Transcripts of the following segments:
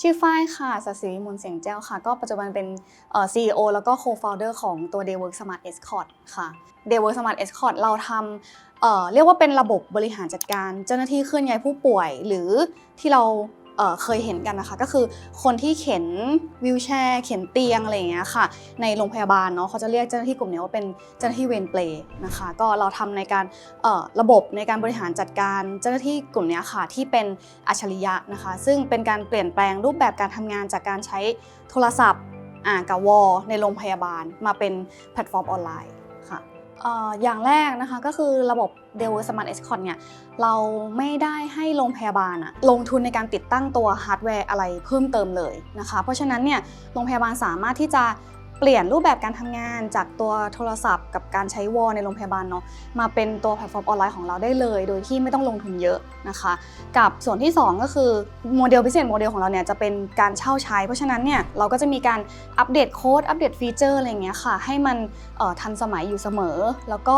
ชื่อฝ้ายค่ะสัสิวิมลเสียงแจ้วค่ะ ก็ปัจจุบันเป็นเอ่อ CEO แล้วก็ co-founder ของตัว Daywork Smart Escort ค่ะ Daywork Smart Escort เราทำเอ่อเรียกว่าเป็นระบบบริหารจัดการ เจ้าหน้าที่เคลื่อนย้ายผู้ป่วย หรือที่เรา เเคยเห็นกันนะคะ ก็คือคนที่เข็นวิวแชร์เข็นเตียงอะไรอย่างเงี้ยค่ะ ในโรงพยาบาลเนาะเขาจะเรียกเจ้าหน้าที่กลุ่มนี้ว่าเป็นเจ้าหน้าที่เวรเปลนะคะ ก็เราทำในการระบบในการบริหารจัดการเจ้าหน้าที่กลุ่มนี้ค่ะที่เป็นอัจฉริยะนะคะ ซึ่งเป็นการเปลี่ยนแปลงรูปแบบการทำงานจากการใช้โทรศัพท์กับวอลในโรงพยาบาลมาเป็นแพลตฟอร์มออนไลน์ค่ะ อย่างแรกนะคะก็คือระบบ d e l w o r Smart Escort เนี่ยเราไม่ได้ให้โรงพยาบาลอะลงทุนในการติดตั้งตัวฮาร์ดแวร์อะไรเพิ่มเติมเลยนะคะ เพราะฉะนั้นเนี่ยโรงพยาบาลสามารถที่จะ เปลี่ยนรูปแบบการทำงานจากตัวโทรศัพท์กับการใช้วอลในโรงพยาบาลเนาะมาเป็นตัวแพลตฟอร์มออนไลน์ของเราได้เลย โดยที่ไม่ต้องลงทุนเยอะนะคะ กับส่วนที่ 2 ก็คือโมเดลพิเศษโมเดลของเราเนี่ยจะเป็นการเช่าใช้ เพราะฉะนั้นเนี่ยเราก็จะมีการอัปเดตโค้ดอัปเดตฟีเจอร์อะไรเงี้ยค่ะ ให้มันทันสมัยอยู่เสมอ แล้วก็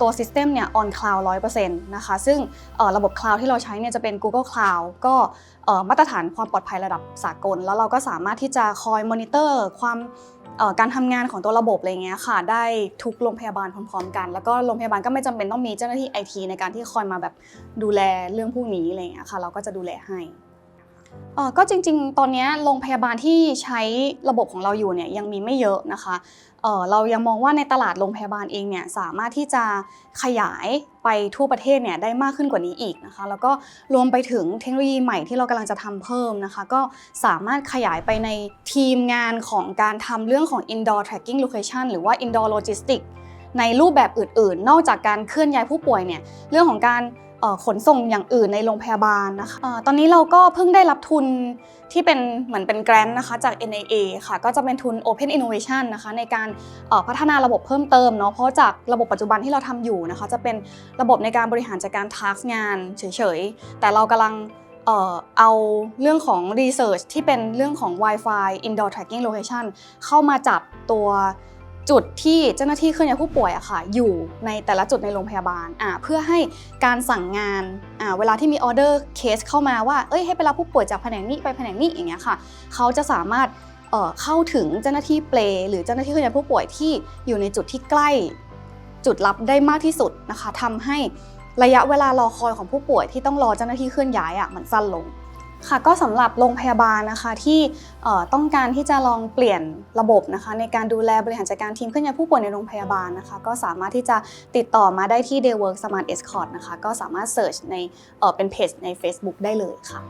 ตัวซิสเต็มเนี่ย on cloud 100%นต์นะคะซึ่งระบบ cloud ที่เราใช้เนี่ยจะเป็น Google Cloud ก็มาตรฐานความปลอดภัยระดับสากล แล้วเราก็สามารถที่จะคอยมอนิเตอร์ความ การทำงานของตัวระบบอะไรเงี้ยค่ะ ได้ทุกโรงพยาบาลพร้อมๆกัน แล้วก็โรงพยาบาลก็ไม่จำเป็นต้องมีเจ้าหน้าที่ไอทีในการที่คอยมาแบบดูแลเรื่องพวกนี้อะไรเงี้ยค่ะ เราก็จะดูแลให้ ก็จริงๆ ตอนนี้โรงพยาบาลที่ใช้ระบบของเราอยู่เนี่ยยังมีไม่เยอะนะคะเเรายังมองว่าในตลาดโรงพยาบาลเองเนี่ยสามารถที่จะขยายไปทั่วประเทศเนี่ยได้มากขึ้นกว่านี้อีกนะคะ แล้วก็รวมไปถึงเทคโนโลยีใหม่ที่เรากำลังจะทำเพิ่มนะคะ ก็สามารถขยายไปในทีมงานของการทำเรื่องของ indoor tracking location หรือว่า indoor logistics ในรูปแบบอื่นๆ นอกจากการเคลื่อนย้ายผู้ป่วยเนี่ยเรื่องของการ ขนส่งอย่างอื่นในโรงพยาบาลนะคะตอนนี้เราก็เพิ่งได้รับทุนที่เป็นเหมือนเป็นแกรนต์นะคะจาก NIA ค่ะ ก็จะเป็นทุน Open Innovation นะคะในการพัฒนาระบบเพิ่มเติมเนาะเพราะจากระบบปัจจุบันที่เราทำอยู่นะคะ จะเป็นระบบในการบริหารจัดการทาร์กงานเฉยๆ แต่เรากำลังเอ่อเอาเรื่องของ Research ที่เป็นเรื่องของ Wi-Fi Indoor Tracking Location เข้ามาจับตัว จุดที่เจ้าหน้าที่เคลื่อนย้ายผู้ป่วยอะค่ะอยู่ในแต่ละจุดในโรงพยาบาลอ่าเพื่อให้การสั่งงานอ่าเวลาที่มีออเดอร์เคสเข้ามาว่าเอ้ยให้ไปรับผู้ป่วยจากแผนกนี้ไปแผนกนี้อย่างเงี้ยค่ะเขาจะสามารถเอ่อเข้าถึงเจ้าหน้าที่เปลหรือเจ้าหน้าที่เคลื่อนย้ายผู้ป่วยที่อยู่ในจุดที่ใกล้ จุดรับได้มากที่สุดนะคะทำให้ระยะเวลารอคอยของผู้ป่วยที่ต้องรอเจ้าหน้าที่เคลื่อนย้ายอะมันสั้นลง ค่ะก็สำหรับโรงพยาบาลนะคะที่ต้องการที่จะลองเปลี่ยนระบบนะคะในการดูแลบริหารจัดการทีมเคลื่อนยายผู้ป่วยในโรงพยาบาลนะคะก็สามารถที่จะติดต่อมาได้ที่ Daywork Smart Escort นะคะก็สามารถเสิร์ชในเอ่อเป็นเพจใน Facebook ได้เลยค่ะ